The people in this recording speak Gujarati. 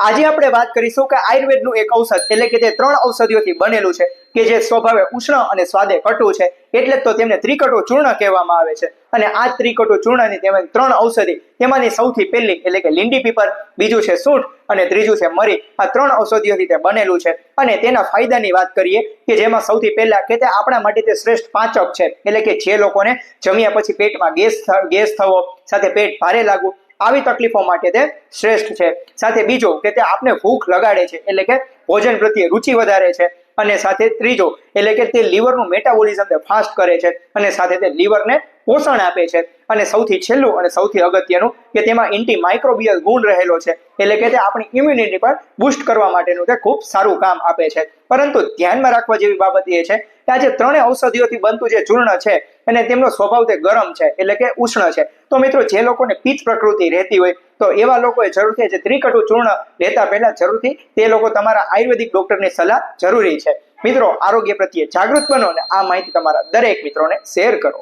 આજે આપણે વાત કરીશું કે આયુર્વેદનું એક ઔષધ, એટલે કે તે ત્રણ ઔષધિઓથી બનેલું છે, કે જે સ્વભાવે ઉષ્ણ અને સ્વાદે કટુ છે, એટલે તો તેમને ત્રિકટો ચૂર્ણ કહેવામાં આવે છે. અને આ ત્રિકટો ચૂર્ણની તેમજ ત્રણ ઔષધિ, તેમાંની સૌથી પહેલી, એટલે કે લીંડી પીપર, બીજું છે સૂંઠ અને ત્રીજું છે મરી. આ ત્રણ ઔષધિઓથી તે બનેલું છે. અને તેના ફાયદાની વાત કરીએ, કે જેમાં સૌથી પહેલા, કે તે આપણા માટે તે શ્રેષ્ઠ પાચક છે, એટલે કે જે લોકોને જમ્યા પછી પેટમાં ગેસ ગેસ થવો, સાથે પેટ ભારે લાગવું આવી તકલીફો માટે તે શ્રેષ્ઠ છે. સાથે બીજો કે તે આપને ભૂખ લગાડે છે, એટલે કે ભોજન પ્રત્યે રુચિ વધારે છે અને સાથે ત્રીજો, એટલે કે તે લીવરનું મેટાબોલિઝમ ફાસ્ટ કરે છે અને સાથે તે લીવરને પોષણ આપે છે. અને સૌથી છેલ્લું અને સૌથી અગત્યનું કે તેમાં એન્ટી માઇક્રોબિયલ ગુણ રહેલો છે. એટલે કે તે આપણી ઇમ્યુનિટી પર બુસ્ટ કરવા માટેનું તે ખૂબ સારું કામ આપે છે. પરંતુ ધ્યાનમાં રાખવા જેવી બાબત એ છે કે આ જે ત્રણેય ઔષધિઓથી બનતું જે ચૂર્ણ છે અને તેમનો સ્વભાવ તે ગરમ છે એટલે કે ઉષ્ણ છે. તો મિત્રો જે લોકોને પિત્ત પ્રકૃતિ રહેતી હોય તો એવા લોકોએ જરૂરથી જે ત્રિકટુ ચૂર્ણ લેતા પહેલા જરૂરથી તે લોકો તમારા આયુર્વેદિક ડોક્ટરની સલાહ જરૂરી છે. મિત્રો આરોગ્ય પ્રત્યે જાગૃત બનો અને આ માહિતી તમારા દરેક મિત્રોને શેર કરો.